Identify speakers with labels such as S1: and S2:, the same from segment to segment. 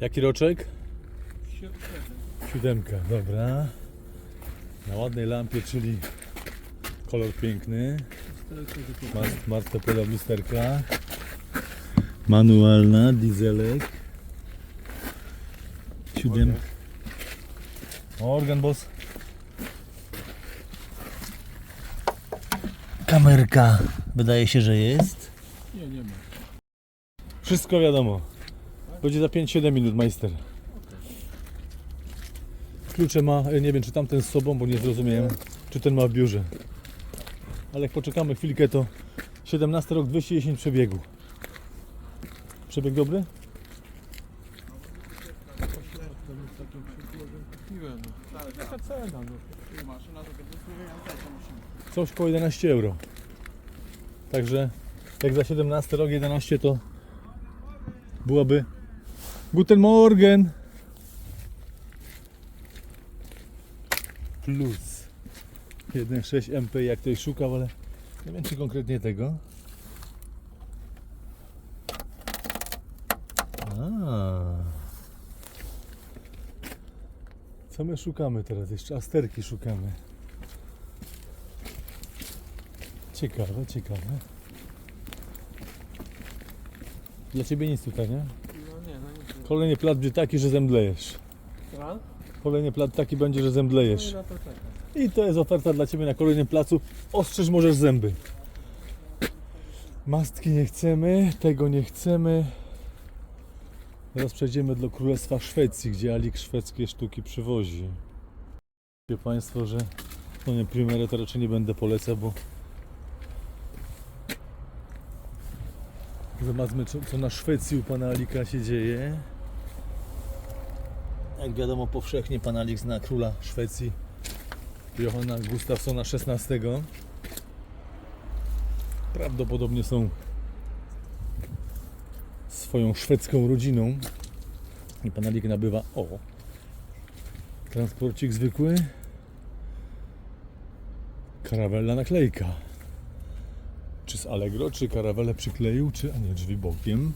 S1: Jaki roczek? Siódemka, dobra. Na ładnej lampie, czyli kolor piękny.
S2: Czterech to
S1: Mar- Marta pola w lusterkach. Manualna, dieselek. Siódem. Organ boss. Kamerka. Wydaje się, że jest.
S2: Nie, nie ma.
S1: Wszystko wiadomo. Będzie za 5-7 minut, majster. Klucze ma, e, nie wiem czy tamten z sobą, bo nie zrozumiałem, czy ten ma w biurze. Ale jak poczekamy chwilkę, to 17 rok, 210 przebiegu. Przebieg dobry? Coś koło 11 euro. Także jak za 17 rok 11 to byłaby Guten Morgen plus 1.6 MP jak ktoś szukał, ale nie wiem czy konkretnie tego. A. Co my szukamy teraz? Jeszcze asterki szukamy. Ciekawe, ciekawe. Dla ciebie nic tutaj, nie?
S2: No nie, no nic.
S1: Kolejny plat będzie taki, że zemdlejesz.
S2: A?
S1: Kolejny plat taki będzie, że
S2: No
S1: zemdlejesz.
S2: czekam.
S1: I to jest oferta dla ciebie na kolejnym placu. Ostrzyż możesz zęby. Mastki nie chcemy, tego nie chcemy. Teraz przejdziemy do Królestwa Szwecji, gdzie Alik szwedzkie sztuki przywozi. Wie Państwo, że no nie, Primerę to raczej nie będę polecał, bo zobaczmy co, co na Szwecji u Pana Alika się dzieje. Jak wiadomo powszechnie Pan Alik zna króla Szwecji Johanna Gustafsona XVI. Prawdopodobnie są swoją szwedzką rodziną. I pan Alik nabywa o transporcik zwykły. Karawella naklejka. Czy z Allegro, czy karawelę przykleił, czy a nie drzwi bokiem.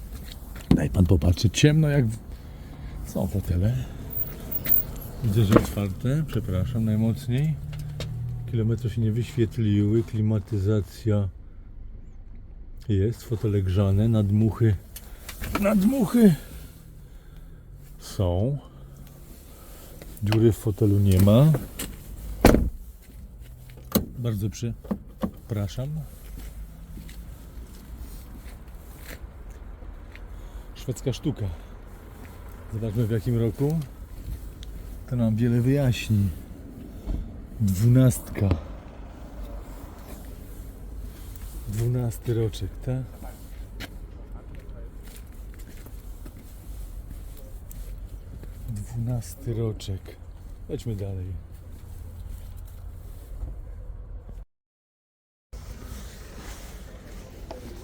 S1: Daj pan popatrzeć. Ciemno jak są fotele. Widzę, że otwarte. Przepraszam najmocniej. Kilometry się nie wyświetliły. Klimatyzacja jest. Fotele grzane. Nadmuchy. Nadmuchy są. Dziury w fotelu nie ma. Bardzo przepraszam. Szwedzka sztuka. Zobaczmy w jakim roku. To nam wiele wyjaśni. Dwunastka. Dwunasty roczek, tak? Dwunasty roczek. Lećmy dalej.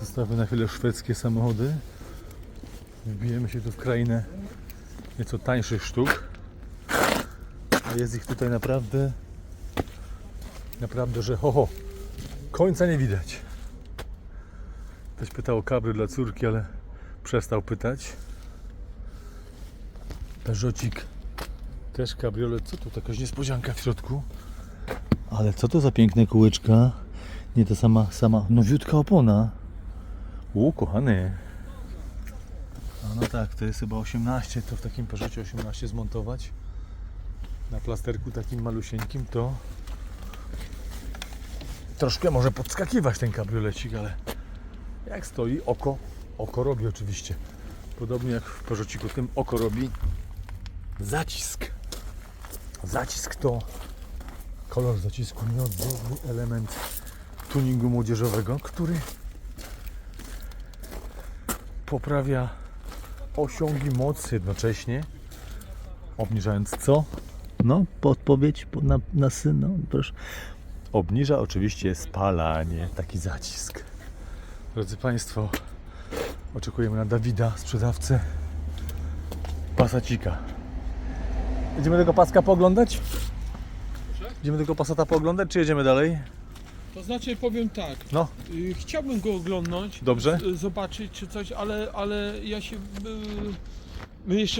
S1: Zostawmy na chwilę szwedzkie samochody. Wbijemy się tu w krainę nieco tańszych sztuk. A jest ich tutaj naprawdę, naprawdę, że ho, ho, końca nie widać. Ktoś pytał o kabry dla córki, ale przestał pytać. Peugeotik, też kabriolet. Co tu, jakaś niespodzianka w środku? Ale co to za piękne kółeczka? Nie ta sama, sama nowiutka opona. U, kochany. A no tak, to jest chyba 18, to w takim Peugeotie 18 zmontować na plasterku takim malusieńkim, to troszkę może podskakiwać ten kabriolecik, ale jak stoi, oko, oko robi oczywiście. Podobnie jak w Peugeotiku tym oko robi zacisk. Zacisk to kolor zacisku, nieodzowny element tuningu młodzieżowego, który poprawia osiągi mocy jednocześnie, obniżając co? No, podpowiedź po- na, na syn, no proszę. Obniża oczywiście spalanie, taki zacisk. Drodzy Państwo, oczekujemy na Dawida, sprzedawcę pasacika. Jedziemy tego paska pooglądać?
S2: Proszę?
S1: Idziemy tego pasata pooglądać, czy jedziemy dalej?
S2: To znaczy powiem tak.
S1: No,
S2: y, Chciałbym go oglądnąć.
S1: Dobrze.
S2: z- Zobaczyć czy coś, ale, ale ja się. y, My jeszcze